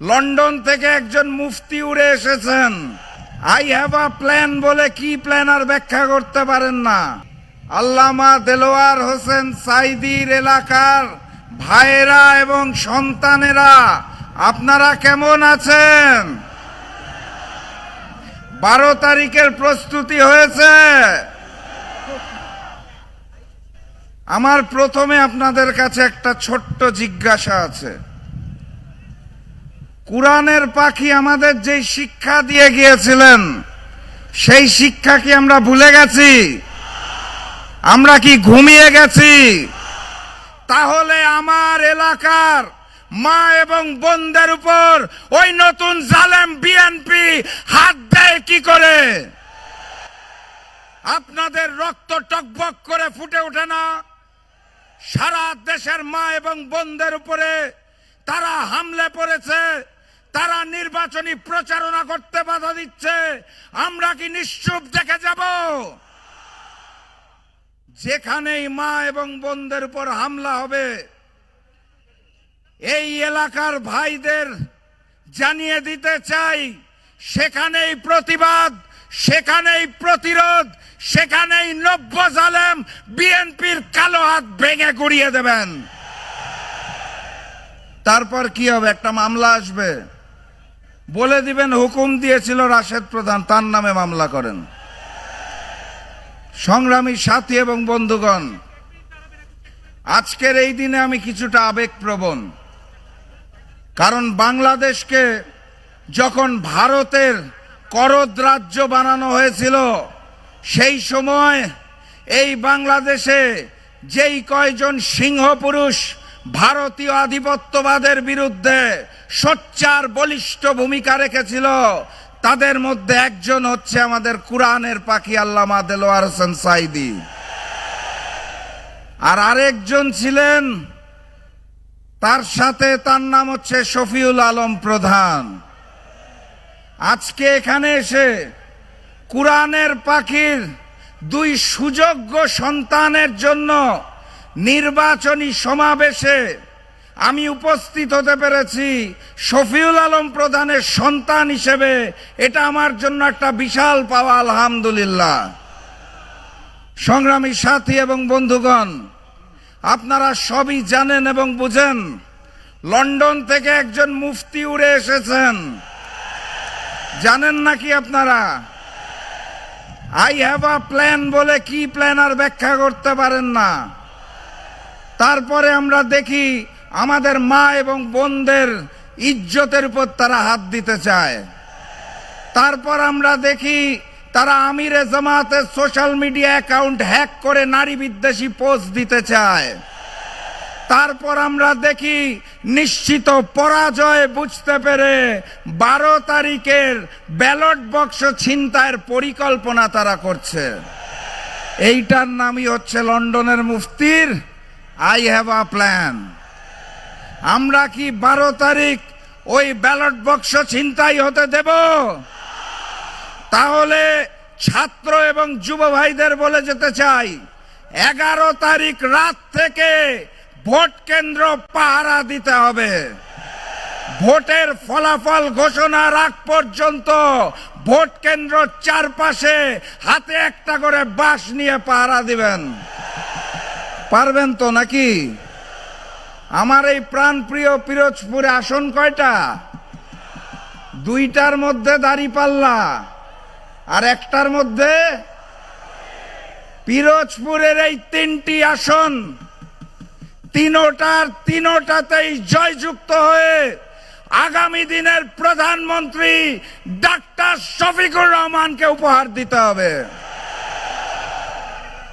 London থেকে একজন মুফতি উড়ে এসেছেন। আই হ্যাভ আ প্ল্যান বলে কি প্ল্যান আর ব্যাখ্যা করতে পারেন না। আল্লামা দেলোয়ার হোসেন সাইদির এলাকার ভাইয়েরা এবং সন্তানেরা, আপনারা কেমন আছেন? বারো তারিখের প্রস্তুতি হয়েছে। আমার প্রথমে আপনাদের কাছে একটা ছোট্ট জিজ্ঞাসা আছে। কোরআনের পাখি আমাদের যে শিক্ষা দিয়ে গিয়েছিলেন, সেই শিক্ষা কি আমরা ভুলে গেছি? আমরা কি ঘুমিয়ে গেছি? তাহলে আমার এলাকার মা এবং বোনদের উপর ওই নতুন জালেম বিএনপি হাত দেয় কি করে? আপনাদের রক্ত টকবক করে ফুটে ওঠে না? সারা দেশের মা এবং বোনদের উপরে তারা হামলে পড়েছে। তারা নির্বাচনী প্রচারণা করতে বাধা দিচ্ছে। আমরা কি নিশ্চুপ দেখে যাব? যেখানেই মা এবং বোনদের উপর হামলা হবে, এই এলাকার ভাইদের জানিয়ে দিতে চাই, সেখানেই প্রতিবাদ, সেখানেই প্রতিরোধ, সেখানেই নব্য জালেম বিএনপির কালো হাত ভেঙে গুড়িয়ে দেবেন। তারপর কি হবে? একটা মামলা আসবে। বলে দিবেন, হুকুম দিয়েছিল রাশেদ প্রধান, তার নামে মামলা করেন। সংগ্রামী সাথী এবং বন্ধুগণ, আজকের এই দিনে আমি কিছুটা আবেগপ্রবণ। কারণ বাংলাদেশকে যখন ভারতের করদ রাজ্য বানানো হয়েছিল, সেই সময় এই বাংলাদেশে যেই কয়জন সিংহ পুরুষ ভারতীয় আধিপত্যবাদের বিরুদ্ধে সোচ্চার, বলিষ্ঠ ভূমিকা রেখেছিল। তাদের মধ্যে একজন হচ্ছে আমাদের কোরআনের পাখি আল্লামা দেলোয়ার হোসেন সাইদি আর আরেকজন ছিলেন, তার সাথে তার নাম হচ্ছে শফিউল আলম প্রধান। আজকে এখানে এসে কোরআনের পাখির দুই সুযোগ্য সন্তানের জন্য নির্বাচনী সমাবেশে আমি উপস্থিত হতে পেরেছি শফিউল আলম প্রধানের সন্তান হিসেবে। এটা আমার জন্য একটা বিশাল পাওয়া, আলহামদুলিল্লাহ। সংগ্রামী সাথী এবং বন্ধুগণ, আপনারা সবই জানেন এবং বুঝেন, লন্ডন থেকে একজন মুফতি উড়ে এসেছেন। জানেন নাকি আপনারা? আই হ্যাভ আ প্ল্যান বলে কি প্ল্যান আর ব্যাখ্যা করতে পারেন না। তারপরে আমরা দেখি আমাদের মা এবং বোনদের ইজ্জতের উপর তারা হাত দিতে চায়। তারপর আমরা দেখি তারা আমিরে জামাতের সোশ্যাল মিডিয়া অ্যাকাউন্ট হ্যাক করে নারী বিদ্বেষী পোস্ট দিতে চায়। তারপর আমরা দেখি নিশ্চিত পরাজয় বুঝতে পেরে বারো তারিখের ব্যালট বক্স ছিনতাইয়ের পরিকল্পনা তারা করছে। এইটার নামই হচ্ছে লন্ডনের মুফতির আই হ্যাভ আ প্ল্যান আমরা কি বারো তারিখ ওই ব্যালট বক্স ছিনতাই হতে দেব? তাহলে ছাত্র এবং যুব ভাইদের বলে যেতে চাই, এগারো তারিখ রাত থেকে ভোট কেন্দ্র পাহারা দিতে হবে। ভোটের ফলাফল ঘোষণার আগ পর্যন্ত ভোট কেন্দ্র চারপাশে হাতে একটা করে বাঁশ নিয়ে পাহারা দিবেন। পারবেন তো নাকি? আমার এই প্রাণপ্রিয় পিরোজপুরে আসন কয়টা? দুইটার মধ্যে দাড়ি পাল্লা আর একটার মধ্যে পিরোজপুরের এই তিনটি আসন তিনোটার তিনোটাতেই জয়যুক্ত হয়ে আগামী দিনের প্রধানমন্ত্রী ডাক্তার শফিকুর রহমানকে উপহার দিতে হবে।